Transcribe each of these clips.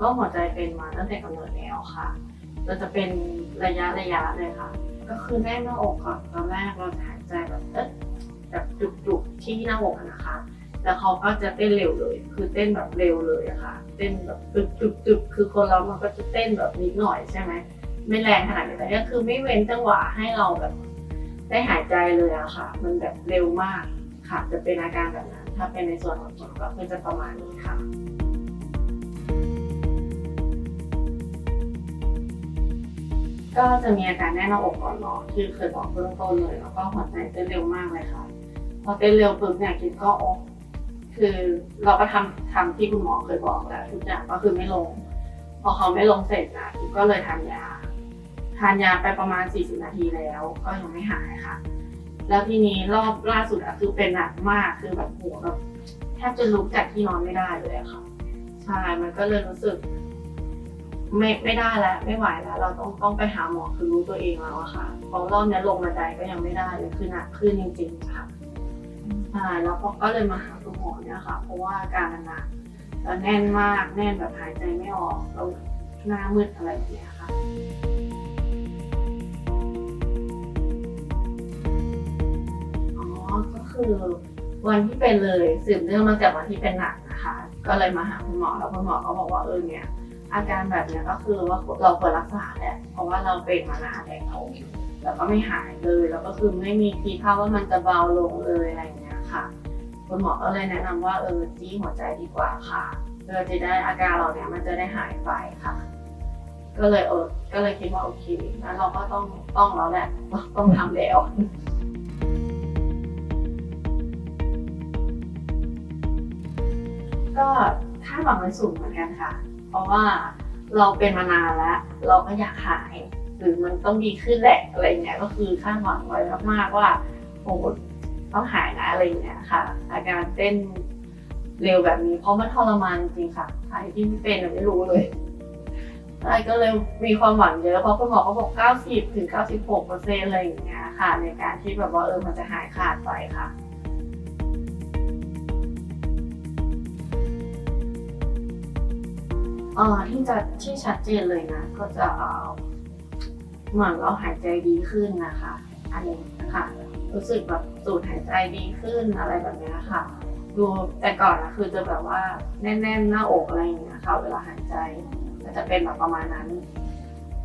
ก็หัวใจเป็นมาตั้งแต่กำเนิดแล้วค่ะเราจะเป็นระยะระยะเลยค่ะ ก็คือแน่นหน้าอกก่อนตอนแรกเราหายใจแบบเอ๊ะแบบจุกๆที่หน้าอกนะคะ แล้วเขาก็จะเต้นเร็วเลย คือเต้นแบบเร็วเลยอะค่ะ เต้นแบบตึกตึกตึกคือคนเรามันก็จะเต้นแบบนิดหน่อยใช่ไหมไม่แรงขนาดนี้แต่ก็คือไม่เว้นจังหวะให้เราแบบ ได้หายใจเลยอะค่ะ มันแบบเร็วมากค่ะ จะเป็นอาการแบบนั้น ถ้าเป็นในส่วนของผมก็คือจะประมาณนี้ค่ะ ก็จะมีอาการแน่นหน้าอกก่อนเนาะที่เคยบอกเบื้องต้นเลยแล้วก็หัวใจเต้นเร็วมากเลยค่ะ พอเต้นเร็วปุ๊บเนี่ยคิดก็อะคือเราก็ทำทำที่คุณหมอเคยบอกแล้วทุกอย่างก็คือไม่ลง พอเขาไม่ลงเสร็จนะคิดก็เลยทานยา ทานยาไปประมาณ 40 นาทีแล้ว ก็ยังไม่หายค่ะ แล้วทีนี้รอบล่าสุดอะคือเป็นหนักมากคือแบบหัวแบบแทบจะลุกจากที่นอนไม่ได้เลยอะค่ะใช่มันก็เลยรู้สึก ไม่ไม่ได้แล้วไม่ไหวแล้ว เราต้องต้องไปหาหมอคือรู้ตัวเองแล้วอะค่ะเพราะรอบนี้ลงบันไดก็ยังไม่ได้เลยคือหนักขึ้นจริงๆค่ะใช่แล้วก็ก็เลยมาหาคุณหมอเนี่ยค่ะ เพราะว่าอาการหนักแล้วแน่นมากแน่นแบบหายใจไม่ออกแล้วหน้ามืดอะไรแบบเนี้ยค่ะอ๋อก็คือวันที่เป็นเลยสืบเนื่องมาจากวันที่เป็นหนักนะคะ ก็เลยมาหาคุณหมอแล้วคุณหมอก็บอกว่าเออเนี่ย อาการแบบนี้ก็คือว่าเราควรรักษาแหละเพราะว่าเราเป็นมานานแล้วแล้วก็ไม่หายเลย แล้วก็คือไม่มีทีท่าว่ามันจะเบาลงเลยอะไรอย่างเงี้ยค่ะคุณหมอก็เลยแนะนำว่าเออจี้หัวใจดีกว่าค่ะเพื่อจะได้อาการเราเนี้ยมันจะได้หายไปค่ะ ก็เลยเออก็เลยคิดว่าโอเคงั้นเราก็ต้องต้องแล้วแหละต้องทำแล้วก็คาหวังไว้สูงเหมือนกันค่ะ เพราะว่าเราเป็นมานานแล้ว เราก็อยากหาย หรือมันต้องดีขึ้นแหละอะไรเงี้ยก็คือคาดหวังไว้มากๆว่าโอ้โหต้องหายนะอะไรเงี้ยค่ะ อาการเต้นเร็วแบบนี้เพราะมันทรมานจริงค่ะใครที่ไม่เป็นอะไม่รู้เลยใช่ก็เลยมีความหวังเยอะเพราะคุณหมอเขาบอก 90 ถึง 96เปอร์เซ็นต์อะไรอย่างเงี้ยค่ะ ในการที่แบบว่าเออมันจะหายขาดไปค่ะ เอ่อที่จะที่ชัดเจนเลยนะ ก็จะเอ่อเหมือนเราหายใจดีขึ้นนะคะ อันนี้นะคะรู้สึกแบบสูดหายใจดีขึ้นอะไรแบบนี้ค่ะ ดูแต่ก่อนนะคือจะแบบว่าแน่นๆหน้าอกอะไรอย่างเงี้ยค่ะเวลาหายใจก็จะเป็นแบบประมาณนั้น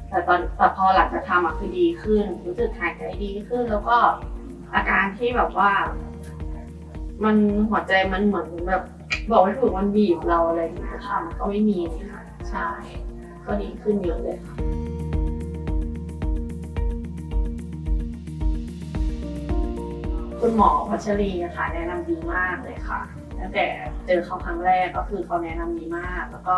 แต่ตอนแต่พอหลังจากทำอะคือดีขึ้น รู้สึกหายใจดีขึ้น แล้วก็อาการที่แบบว่า มันหัวใจมันเหมือนแบบบอกไม่ถูกมันบีบเราอะไรอย่างเงี้ยค่ะมันก็ไม่มีค่ะ ใช่ก็ดีขึ้นเยอะเลยค่ะคุณหมอพัชรีอะคะแนะนำดีมากเลยค่ะตั้งแต่เจอเขาครั้งแรกก็คือเขาแนะนำดีมาก แล้วก็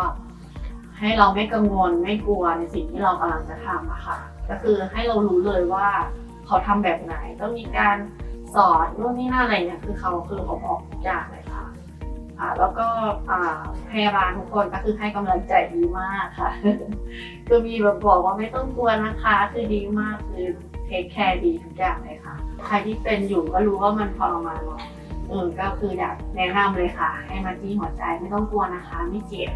ให้เราไม่กังวลไม่กลัวในสิ่งที่เรากำลังจะทำอะค่ะ ก็คือให้เรารู้เลยว่าเขาทำแบบไหนต้องมีการสอนนู่นนี่นั่นอะไรเนี่ยคือเขาคือเขาบอกทุกอย่างเลย ค่ะ แล้วก็พยาบาลทุกคนก็คือให้กำลังใจดีมากค่ะคือมีแบบบอกว่าไม่ต้องกลัวนะคะ คือดีมากคือเทคแคร์ดีทุกอย่างเลยค่ะ ใครที่เป็นอยู่ก็รู้ว่ามันทรมานเนาะเออก็คืออยากแนะนำเลยค่ะ ให้มาที่หัวใจไม่ต้องกลัวนะคะ ไม่เจ็บ